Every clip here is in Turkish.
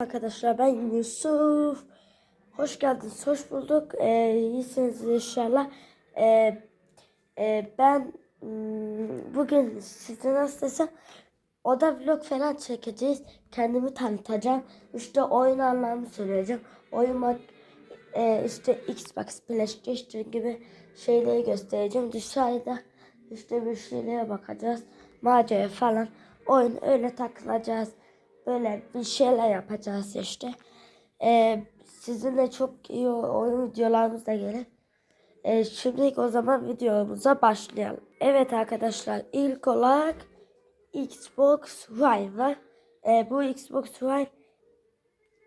Arkadaşlar ben Yusuf. Hoş geldiniz, hoş bulduk. Ee, iyisiniz inşallah. Ee, e, ben hmm, bugün size nasıl desem oda vlog falan çekeceğiz. Kendimi tanıtacağım. İşte oyun anlamı söyleyeceğim. Oyun e, işte Xbox, PlayStation gibi şeyleri göstereceğim. Dışarıda işte bir şeylere bakacağız. Macera falan. Oyun öyle takılacağız. Böyle bir şeyler yapacağız işte. Ee, sizinle çok iyi oyun videolarımız da gelir. Ee, şimdi o zaman videomuza başlayalım. Evet arkadaşlar ilk olarak Xbox One var. Ee, bu Xbox One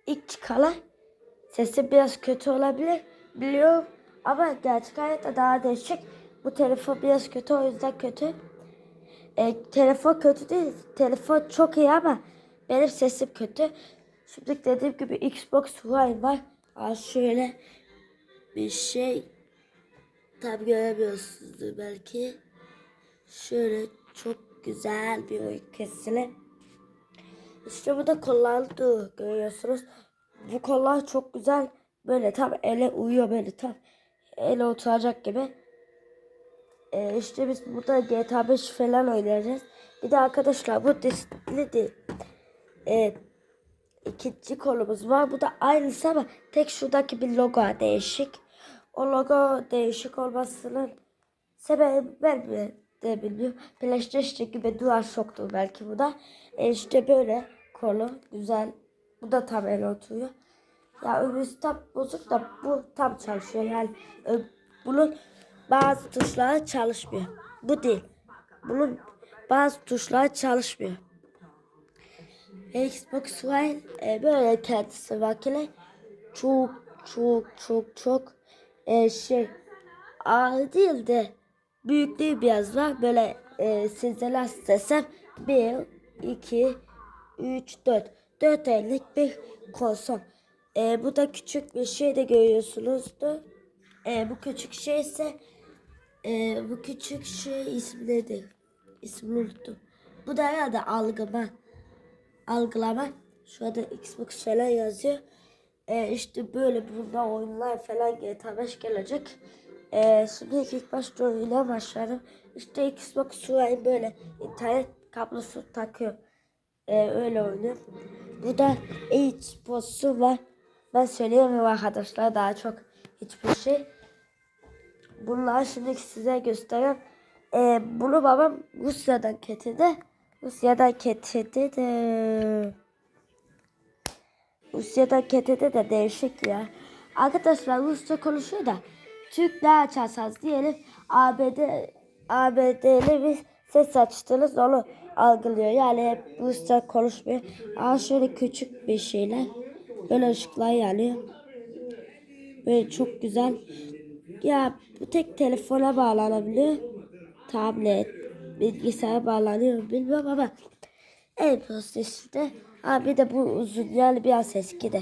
ilk çıkalı. Sesi biraz kötü olabilir biliyorum ama gerçek hayatta daha değişik. Bu telefon biraz kötü o yüzden kötü. E, telefon kötü değil. Telefon çok iyi ama benim sesim kötü. Şimdi dediğim gibi Xbox One var. Aa, şöyle bir şey tam göremiyorsunuz belki. Şöyle çok güzel bir oyun. İşte bu da kolları görüyorsunuz. Bu kollar çok güzel. Böyle tam ele uyuyor böyle tam ele oturacak gibi. Ee, işte biz burada GTA 5 falan oynayacağız. Bir de arkadaşlar bu diskli Ee, ikinci kolumuz var. Bu da aynısı ama tek şuradaki bir logo değişik. O logo değişik olmasının sebebi ben de bilmiyorum. PlayStation gibi DualShock'tur belki bu da. E işte böyle kolu güzel. Bu da tam el oturuyor. Ya öbürsü tam bozuk da bu tam çalışıyor. Yani ö- bunun bazı tuşları çalışmıyor. Bu değil. Bunun bazı tuşları çalışmıyor. Xbox One e, böyle kendisi makine çok çok çok çok e, şey ağır değil de büyüklüğü biraz var. Böyle e, size nasıl desem 1, 2, 3, 4. 4 ellik bir konsol. E, bu da küçük bir şey de görüyorsunuzdur. E, bu küçük şey ise e, bu küçük şey ismi nedir? İsmini unuttum. Bu da herhalde algıma. Algılama. Şurada Xbox falan yazıyor. E, işte böyle bunda oyunlar falan GTA 5 gelecek. E, şimdi ilk başta oyuna başlarım. İşte Xbox One böyle internet kablosu takıyor. E, öyle oynuyor. Bu da e-sportsu var. Ben söyleyemiyorum arkadaşlar daha çok hiçbir şey. Bunları şimdi size göstereyim. Ee, bunu babam Rusya'dan getirdi. Rusya'dan getirdi de Rusya'dan getirdi de değişik ya. Arkadaşlar Rusça konuşuyor da Türk ne açarsanız diyelim ABD ABD'li bir ses açtınız onu algılıyor. Yani hep Rusça konuşmuyor. Aa şöyle küçük bir şeyler. Böyle ışıklar yanıyor. Böyle çok güzel. Ya bu tek telefona bağlanabiliyor. Tablet, bilgisayara bağlanıyor bilmiyorum ama en işte. Ha bir de bu uzun yani biraz eski de.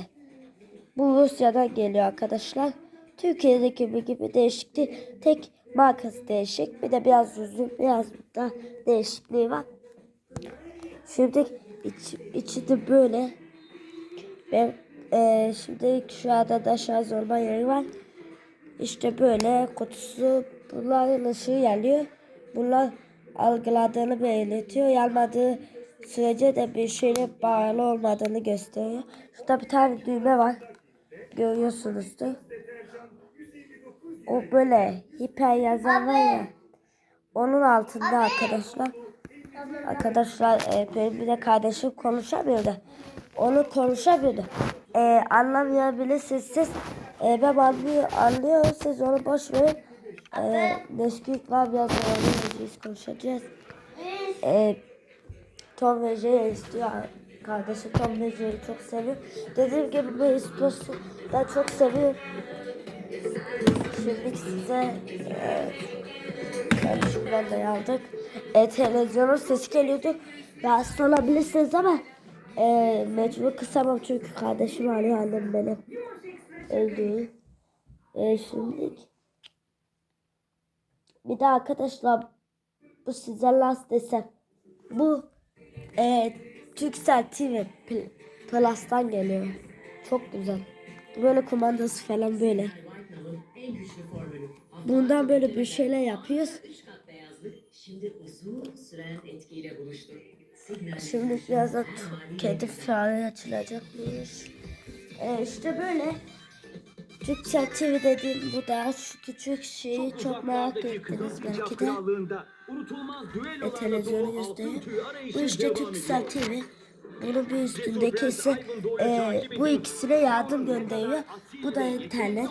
Bu Rusya'dan geliyor arkadaşlar. Türkiye'deki gibi, gibi değişik değil. Tek markası değişik. Bir de biraz uzun biraz da değişikliği var. Şimdi iç, içi de böyle. Ben e, şimdi şu anda da şarj olma yeri var. İşte böyle kutusu bunların ışığı yanıyor. Bunlar algıladığını belirtiyor. Yanmadığı sürece de bir şeyle bağlı olmadığını gösteriyor. Şurada bir tane düğme var. Görüyorsunuzdur. O böyle hiper yazan var ya. Onun altında arkadaşlar. Arkadaşlar e, benim bir de kardeşim konuşamıyordu. Onu konuşamıyordu. E, anlamayabilirsiniz siz. E, ben anlıyor, anlıyorum siz onu boş verin. E, Neskük var biraz öğreneceğiz konuşacağız. E, Tom ve Jerry istiyor. Kardeşim Tom ve Jerry çok seviyor. Dediğim gibi bu istiyorsun. Ben çok seviyorum. Şimdi size e, yani şuradan da aldık. E, televizyonun sesi geliyordu. Rahatsız olabilirsiniz ama e, mecbur kısamam çünkü kardeşim arıyor annem benim. Öldü. E, şimdi bir de arkadaşlar bu size last desem. Bu e, Türksel TV pl- Plus'tan geliyor. Çok güzel. Böyle kumandası falan böyle. Bundan böyle bir şeyler yapıyoruz. Şimdi birazdan kedi fare açılacakmış. Ee, işte böyle. Türksel TV dediğim bu da şu küçük şeyi çok merak ettiniz belki de. E, düellolarla televizyonu arayışı Bu işte Türksel. TV. Bunun bir üstündeki ise e, bu ikisine yardım gönderiyor. Bu da internet.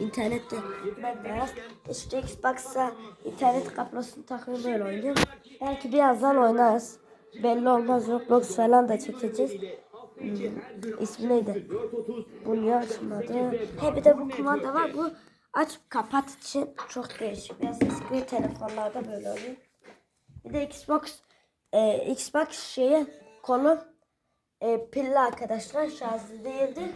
İnternette bembeyaz. İşte Xbox'a internet kablosunu takıyorum böyle oynuyorum. Belki birazdan oynarız. Belli olmaz Roblox falan da çekeceğiz. İsmi neydi? Bunu açmadı. He de bu kumanda var. Bu aç kapat için çok değişik. Biraz eski telefonlarda böyle oluyor. Bir de Xbox e, Xbox şeyi kolu e, pilli arkadaşlar şarjlı değildi.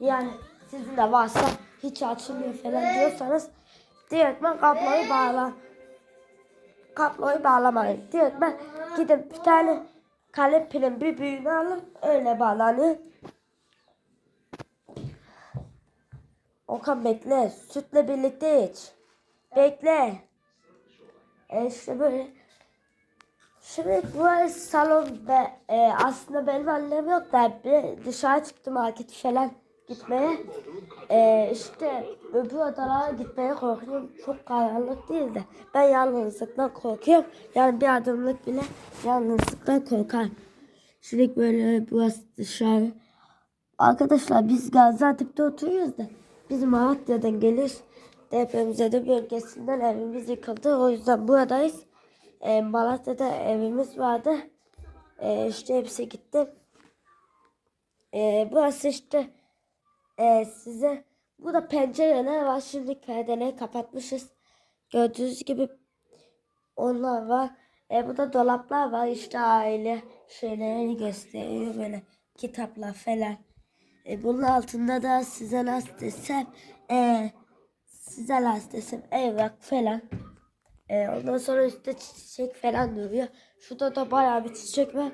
Yani sizin de varsa hiç açılmıyor falan diyorsanız direktmen kabloyu bağla. Kabloyu bağlamayın. Direktmen gidin bir tane kalem pilin bir büyüğünü alın öyle bağlanıyor. Okan bekle. Sütle birlikte iç. Bekle. E işte böyle. Şimdi bu salon ve e, aslında benim annem yok da bir dışarı çıktı market falan gitmeye. E, işte öbür odalara gitmeye korkuyorum. Çok karanlık değil de ben yalnızlıktan korkuyorum. Yani bir adımlık bile yalnızlıktan korkar. Şimdi böyle burası dışarı. Arkadaşlar biz Gaziantep'te oturuyoruz da biz Malatya'dan gelir depremzede bölgesinden evimiz yıkıldı. O yüzden buradayız. E, Malatya'da evimiz vardı. E, işte hepsi gitti. E, burası işte e, size bu da pencereler var. Şimdi perdeleri kapatmışız. Gördüğünüz gibi onlar var. E, bu da dolaplar var. İşte aile şeylerini gösteriyor böyle kitaplar falan. E, bunun altında da size nasıl desem e, size nasıl desem evrak falan. E, ondan sonra üstte çiçek falan duruyor. Şurada da bayağı bir çiçek var.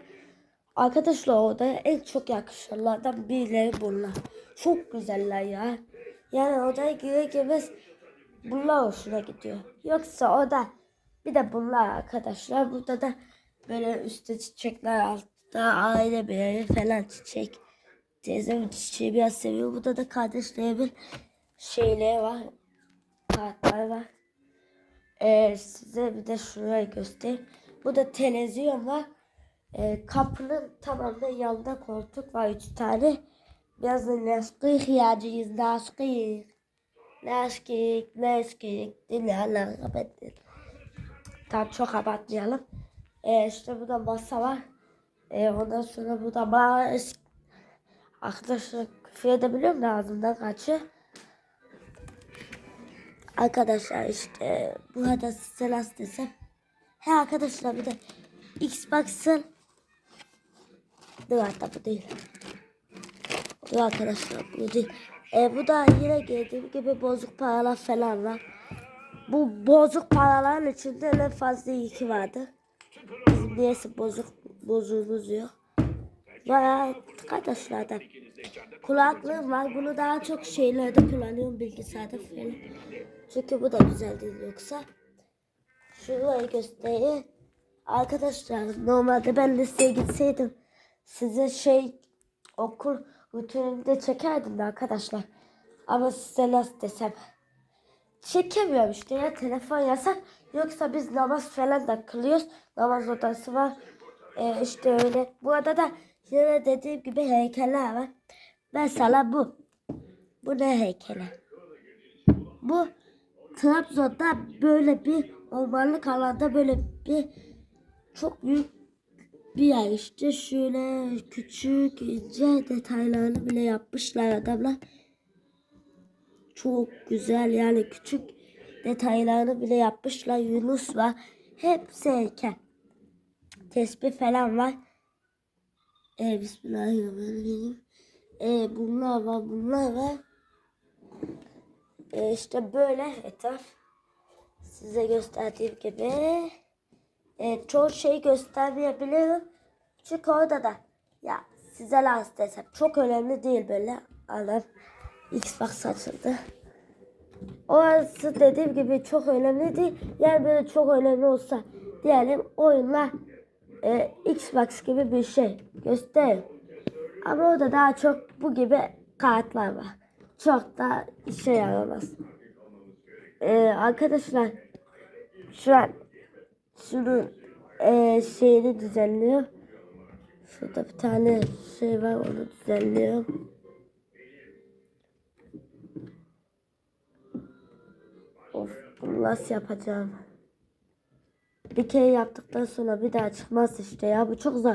Arkadaşlar odaya en çok yakışanlardan birileri bunlar. Çok güzeller ya. Yani odaya girer girmez bunlar hoşuna gidiyor. Yoksa oda bir de bunlar arkadaşlar. Burada da böyle üstte çiçekler altta aile bir falan çiçek. Teyzem çiçeği biraz seviyor. Burada da kardeşlerimin şeyleri var. Kartlar var. Ee, size bir de şurayı göstereyim. Burada televizyon var. Ee, kapının tamamında yanında koltuk var üç tane. Da lastik ihtiyacıyız. Lastik. Lastik, lastik. Dinleyenler kapatın. Tam çok abartmayalım. Ee, işte burada masa var. Ee, ondan sonra burada bağış. Arkadaşlar küfür edebiliyorum da ağzımdan kaçıyor. Arkadaşlar işte burada size nasıl desem. He arkadaşlar bir de Xbox'ın Dur hatta bu değil. Dur arkadaşlar bu değil. E, bu da yine geldiğim gibi bozuk paralar falan var. Bu bozuk paraların içinde en fazla iki vardı. Bizim niyeyse bozuk bozuğumuz yok. Bayağı arkadaşlardan. Kulaklığım var. Bunu daha çok şeylerde kullanıyorum bilgisayarda falan. Çünkü bu da güzel değil yoksa. Şurayı göstereyim. Arkadaşlar normalde ben liseye gitseydim size şey okul rutininde çekerdim de arkadaşlar. Ama size nasıl desem. Çekemiyorum işte ya telefon yasak. Yoksa biz namaz falan da kılıyoruz. Namaz odası var. Ee, işte öyle. Bu arada da yine dediğim gibi heykeller var. Mesela bu. Bu ne heykeli? Bu Trabzon'da böyle bir ormanlık alanda böyle bir çok büyük bir yer işte şöyle küçük ince detaylarını bile yapmışlar adamlar. Çok güzel yani küçük detaylarını bile yapmışlar. Yunus var. Hepsi heykel. Tesbih falan var. E, Bismillahirrahmanirrahim. E, bunlar var bunlar var. E, işte böyle etraf. Size gösterdiğim gibi. E, çoğu şeyi göstermeyebilirim. Çünkü orada da ya size nasıl desem çok önemli değil böyle. Anam Xbox açıldı. Orası dediğim gibi çok önemli değil. Yani böyle çok önemli olsa diyelim oyunlar e, Xbox gibi bir şey gösterir. Ama orada daha çok bu gibi kartlar var. Çok da işe yaramaz. E, arkadaşlar şu an şunun e, şeyini düzenliyor. Şurada bir tane şey var onu düzenliyorum. Of bunu nasıl yapacağım? Bir kere yaptıktan sonra bir daha çıkmaz işte ya bu çok zor.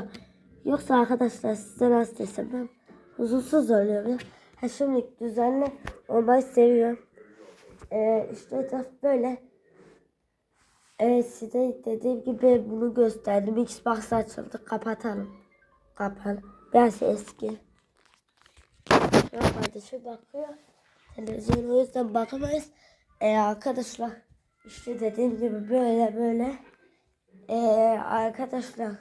Yoksa arkadaşlar size nasıl desem ben huzursuz oluyorum ya. Ha şimdi düzenli olmayı seviyorum. Ee, işte etraf böyle. Evet size dediğim gibi bunu gösterdim. Xbox açıldı. Kapatalım. Kapan. Biraz eski. Kardeşim bakıyor. Televizyon o yüzden bakamayız. Ee, arkadaşlar işte dediğim gibi böyle böyle. Ee, arkadaşlar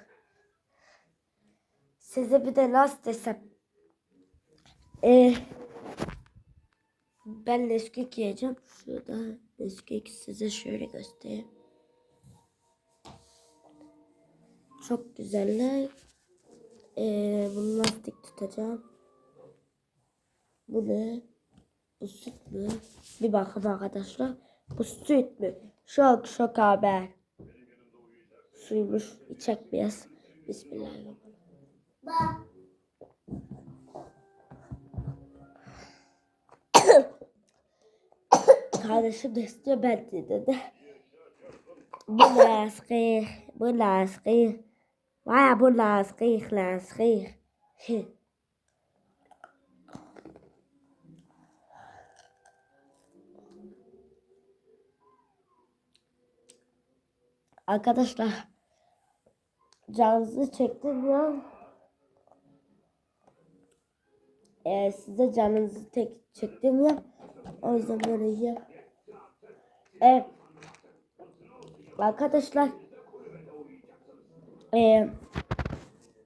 size bir de nasıl desem. Ee, ben Nesquik yiyeceğim. Şurada Nesquik size şöyle göstereyim. Çok güzeller. Ee, bunu lastik tutacağım. Bu ne? Bu süt mü? Bir bakın arkadaşlar. Bu süt mü? Şok şok haber. Suymuş. İçek biraz. Bismillahirrahmanirrahim. Kardeşim de istiyor ben de dedi. Bu lastik. Bu lastik. Vay bu lastik lastik. Arkadaşlar canınızı çektim ya. Ee, size canınızı tek çektim ya. O yüzden böyle yiyeyim. Evet. Arkadaşlar ee,